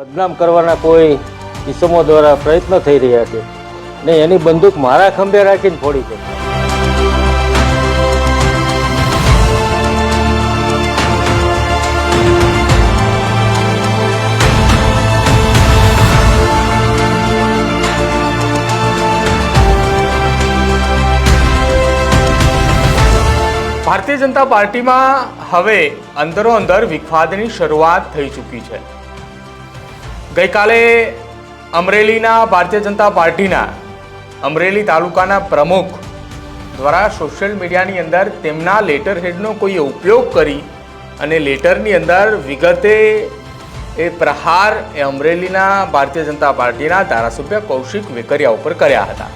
બદનામ કરવાના કોઈ કિસ્સમો દ્વારા પ્રયત્ન થઈ રહ્યા છે. ને એની બંદૂક મારા ખંભે રાખીને ફોડી છે. ભારતીય જનતા પાર્ટીમાં હવે અંદરો અંદર વિખવાદની શરૂઆત થઈ ચૂકી છે. ગઈકાલે અમરેલીના ભારતીય જનતા પાર્ટીના અમરેલી તાલુકાના પ્રમુખ દ્વારા સોશિયલ મીડિયાની અંદર તેમના લેટર હેડનો કોઈએ ઉપયોગ કરી અને લેટરની અંદર વિગતે એ પ્રહાર એ અમરેલીના ભારતીય જનતા પાર્ટીના ધારાસભ્ય કૌશિક વેકરિયા ઉપર કર્યા હતા.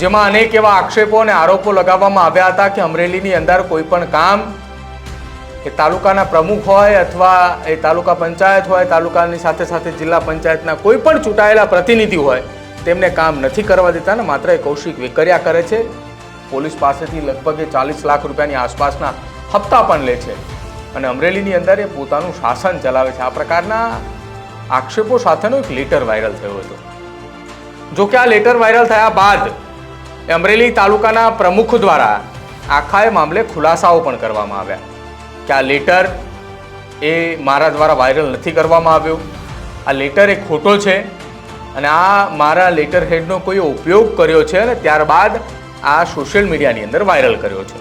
જેમાં અનેક એવા આક્ષેપો અને આરોપો લગાવવામાં આવ્યા હતા કે અમરેલીની અંદર કોઈ પણ કામ એ તાલુકાના પ્રમુખ હોય અથવા એ તાલુકા પંચાયત હોય, તાલુકાની સાથે સાથે જિલ્લા પંચાયતના કોઈ પણ ચૂંટાયેલા પ્રતિનિધિ હોય, તેમને કામ નથી કરવા દેતા ને માત્ર એ કૌશિક વિકર્યા કરે છે. પોલીસ પાસેથી લગભગ એ ચાલીસ લાખ રૂપિયાની આસપાસના હપ્તા પણ લે છે અને અમરેલીની અંદર એ પોતાનું શાસન ચલાવે છે. આ પ્રકારના આક્ષેપો સાથેનો એક લેટર વાયરલ થયો હતો. જો કે આ લેટર વાયરલ થયા બાદ અમરેલી તાલુકાના પ્રમુખ દ્વારા આખા એ મામલે ખુલાસાઓ પણ કરવામાં આવ્યા. કે આ લેટર એ મારા દ્વારા વાયરલ નથી કરવામાં આવ્યો. આ લેટર એ ખોટો છે અને આ મારા લેટર હેડનો કોઈ ઉપયોગ કર્યો છે અને ત્યારબાદ આ સોશિયલ મીડિયાની અંદર વાયરલ કર્યો છે.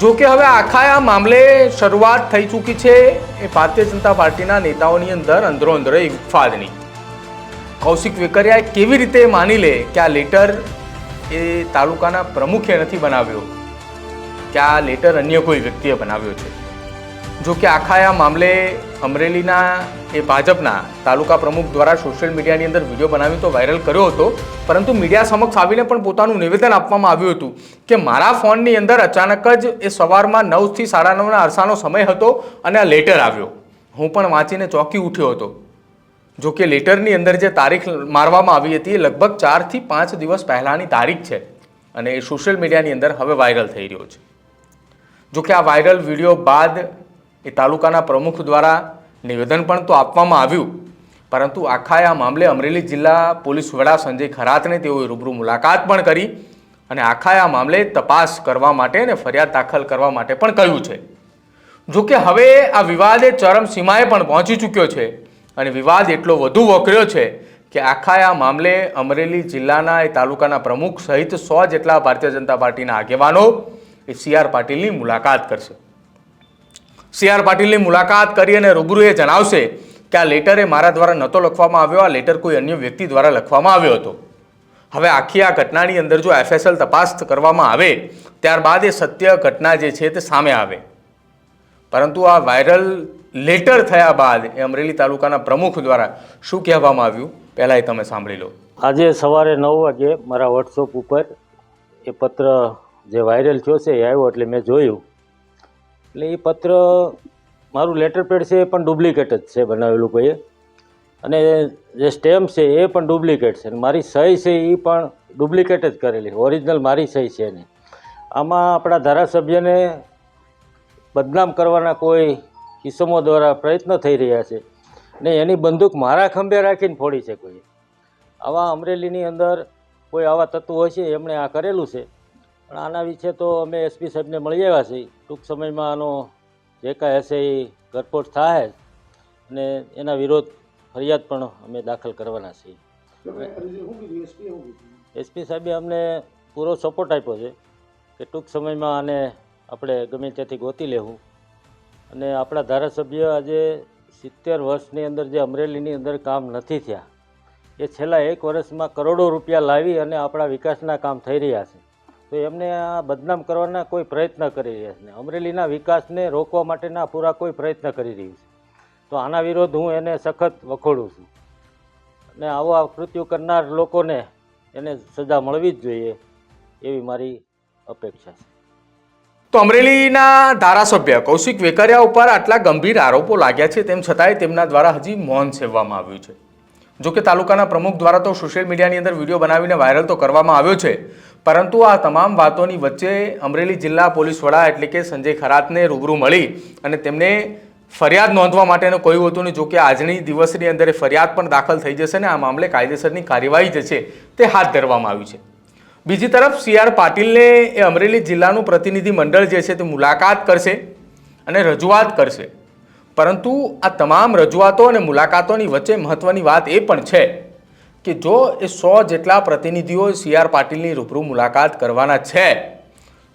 જો કે હવે આખા આ મામલે શરૂઆત થઈ ચૂકી છે એ ભારતીય જનતા પાર્ટીના નેતાઓની અંદર અંદરો અંદર એક કૌશિક વેકરિયાએ કેવી રીતે માની લે કે આ લેટર એ તાલુકાના પ્રમુખે નથી બનાવ્યો? કે આ લેટર અન્ય કોઈ વ્યક્તિએ બનાવ્યો છે? જો કે આખા આ મામલે અમરેલીના એ ભાજપના તાલુકા પ્રમુખ દ્વારા સોશિયલ મીડિયાની અંદર વીડિયો બનાવી તો વાયરલ કર્યો હતો, પરંતુ મીડિયા સમક્ષ આવીને પણ પોતાનું નિવેદન આપવામાં આવ્યું હતું કે મારા ફોનની અંદર અચાનક જ એ સવારમાં નવથી સાડા નવના અરસાનો સમય હતો અને આ લેટર આવ્યો. હું પણ વાંચીને ચોંકી ઉઠ્યો હતો. જો કે લેટરની અંદર જે તારીખ મારવામાં આવી હતી એ લગભગ ચારથી પાંચ દિવસ પહેલાંની તારીખ છે અને એ સોશિયલ મીડિયાની અંદર હવે વાયરલ થઈ રહ્યો છે. જો કે આ વાયરલ વીડિયો બાદ એ તાલુકાના પ્રમુખ દ્વારા નિવેદન પણ તો આપવામાં આવ્યું. પરંતુ આખા આ મામલે અમરેલી જિલ્લા પોલીસ વડા સંજય ખરાતને તેઓએ રૂબરૂ મુલાકાત પણ કરી અને આખા આ મામલે તપાસ કરવા માટે અને ફરિયાદ દાખલ કરવા માટે પણ કહ્યું છે. જો કે હવે આ વિવાદ ચરમસીમાએ પણ પહોંચી ચૂક્યો છે અને વિવાદ એટલો વધુ વકર્યો છે કે આખા આ મામલે અમરેલી જિલ્લાના એ તાલુકાના પ્રમુખ સહિત સો જેટલા ભારતીય જનતા પાર્ટીના આગેવાનો એ સી આર પાટીલની મુલાકાત કરશે. સી આર પાટીલની મુલાકાત કરી અને રૂબરૂ એ જણાવશે કે આ લેટર એ મારા દ્વારા નહોતો લખવામાં આવ્યો, આ લેટર કોઈ અન્ય વ્યક્તિ દ્વારા લખવામાં આવ્યો હતો. હવે આખી આ ઘટનાની અંદર જો એફએસએલ તપાસ કરવામાં આવે, ત્યારબાદ એ સત્ય ઘટના જે છે તે સામે આવે. પરંતુ આ વાયરલ લેટર થયા બાદ એ અમરેલી તાલુકાના પ્રમુખ દ્વારા શું કહેવામાં આવ્યું પહેલાં એ તમે સાંભળી લો. આજે સવારે નવ વાગે મારા વોટ્સઅપ ઉપર એ પત્ર જે વાયરલ થયો છે, એ આવ્યો એટલે મેં જોયું. એટલે એ પત્ર મારું લેટર પેડ છે એ પણ ડુપ્લિકેટ જ છે બનાવેલું કોઈએ. અને જે સ્ટેમ્પ છે એ પણ ડુપ્લિકેટ છે. અને મારી સહી છે એ પણ ડુપ્લિકેટ જ કરેલી. ઓરિજિનલ મારી સહી છે નહીં આમાં આપણા ધારાસભ્યને બદનામ કરવાના કોઈ કિસ્સમો દ્વારા પ્રયત્ન થઈ રહ્યા છે. ને એની બંદૂક મારા ખંભે રાખીને ફોડી છે કોઈ આવા અમરેલીની અંદર કોઈ આવા તત્વો હોય છે, એમણે આ કરેલું છે. પણ આના વિશે તો અમે એસપી સાહેબને મળી આવ્યા છીએ. ટૂંક સમયમાં આનો જે કાંઈ હશે એ ગરપોટ થાય અને એના વિરોધ ફરિયાદ પણ અમે દાખલ કરવાના છીએ. એસપી સાહેબે અમને પૂરો સપોર્ટ આપ્યો છે કે ટૂંક સમયમાં આને આપણે ગમે ત્યાંથી ગોતી લેવું. અને આપણા ધારાસભ્ય આજે સિત્તેર વર્ષની અંદર જે અમરેલીની અંદર કામ નથી થયા એ છેલ્લા એક વર્ષમાં કરોડો રૂપિયા લાવી અને આપણા વિકાસના કામ થઈ રહ્યા છે. તો એમને આ બદનામ કરવાના કોઈ પ્રયત્ન કરી રહ્યા છે. અમરેલીના વિકાસને રોકવા માટેના પૂરા કોઈ પ્રયત્ન કરી રહ્યું છે. તો આના વિરોધ હું એને સખત વખોડું છું. અને આવા કૃત્યુ કરનાર લોકોને એને સજા મળવી જ જોઈએ એવી મારી અપેક્ષા છે. તો અમરેલીના ધારાસભ્ય કૌશિક વેકરિયા ઉપર આટલા ગંભીર આરોપો લાગ્યા છે, તેમ છતાંય તેમના દ્વારા હજી મૌન સેવવામાં આવ્યું છે. જો કે તાલુકાના પ્રમુખ દ્વારા તો સોશિયલ મીડિયાની અંદર વીડિયો બનાવીને વાયરલ તો કરવામાં આવ્યો છે. પરંતુ આ તમામ વાતોની વચ્ચે અમરેલી જિલ્લા પોલીસ વડા એટલે કે સંજય ખરાતને રૂબરૂ મળી અને તેમને ફરિયાદ નોંધવા માટેનું કોઈ હતું નહીં જોકે આજની દિવસની અંદર ફરિયાદ પણ દાખલ થઈ જશે ને આ મામલે કાયદેસરની કાર્યવાહી જે છે તે હાથ ધરવામાં આવી છે. બીજી તરફ સી આર પાટીલને એ અમરેલી જિલ્લાનું પ્રતિનિધિ મંડળ જે છે તે મુલાકાત કરશે અને રજૂઆત કરશે. પરંતુ આ તમામ રજૂઆતો અને મુલાકાતોની વચ્ચે મહત્વની વાત એ પણ છે કે જો એ સો જેટલા પ્રતિનિધિઓ સી આર પાટીલની રૂબરૂ મુલાકાત કરવાના છે,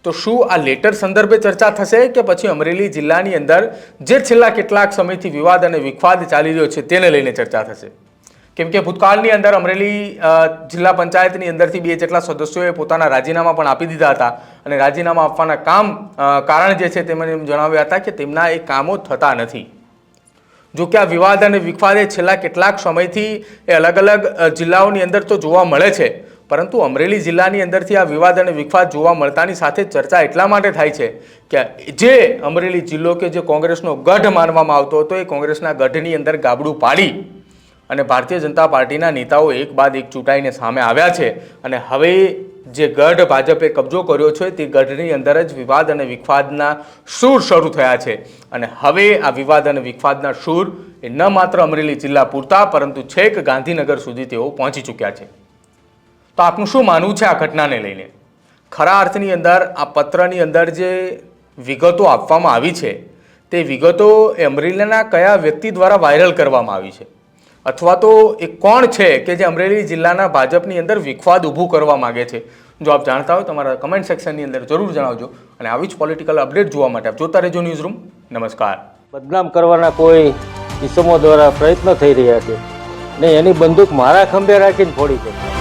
તો શું આ લેટર સંદર્ભે ચર્ચા થશે કે પછી અમરેલી જિલ્લાની અંદર જે છેલ્લા કેટલાક સમયથી વિવાદ અને વિખવાદ ચાલી રહ્યો છે તેને લઈને ચર્ચા થશે? કેમ કે ભૂતકાળની અંદર અમરેલી જિલ્લા પંચાયતની અંદરથી બે જેટલા સદસ્યોએ પોતાના રાજીનામા પણ આપી દીધા હતા અને રાજીનામા આપવાના કામ કારણ જે છે તેમણે એમ જણાવ્યા હતા કે તેમના એ કામો થતા નથી. જો કે આ વિવાદ અને વિખવાદ એ છેલ્લા કેટલાક સમયથી એ અલગ અલગ જિલ્લાઓની અંદર તો જોવા મળે છે. પરંતુ અમરેલી જિલ્લાની અંદરથી આ વિવાદ અને વિખવાદ જોવા મળતાની સાથે ચર્ચા એટલા માટે થાય છે કે જે અમરેલી જિલ્લો કે જે કોંગ્રેસનો ગઢ માનવામાં આવતો હતો એ કોંગ્રેસના ગઢની અંદર ગાબડું પાડી અને ભારતીય જનતા પાર્ટીના નેતાઓ એક બાદ એક ચૂંટાઈને સામે આવ્યા છે. અને હવે જે ગઢ ભાજપે કબજો કર્યો છે, તે ગઢની અંદર જ વિવાદ અને વિખવાદના સૂર શરૂ થયા છે. અને હવે આ વિવાદ અને વિખવાદના સૂર એ ન માત્ર અમરેલી જિલ્લા પૂરતા, પરંતુ છેક ગાંધીનગર સુધી તેઓ પહોંચી ચૂક્યા છે. તો આપનું શું માનવું છે આ ઘટનાને લઈને? ખરા અર્થની અંદર, આ પત્રની અંદર જે વિગતો આપવામાં આવી છે, તે વિગતો એ અમરેલીના કયા વ્યક્તિ દ્વારા વાયરલ કરવામાં આવી છે? અથવા તો એ કોણ છે કે જે અમરેલી જિલ્લાના ભાજપની અંદર વિખવાદ ઊભું કરવા માગે છે? જો આપ જાણતા હોય તમારા કમેન્ટ સેક્શનની અંદર જરૂર જણાવજો અને આવી જ પોલિટિકલ અપડેટ જોવા માટે આપ જોતા રહેજો ન્યૂઝ રૂમ નમસ્કાર. બદનામ કરવાના કોઈ ઇસમો દ્વારા પ્રયત્ન થઈ રહ્યા છે ને એની બંદૂક મારા ખંભે રાખીને ફોડી છે.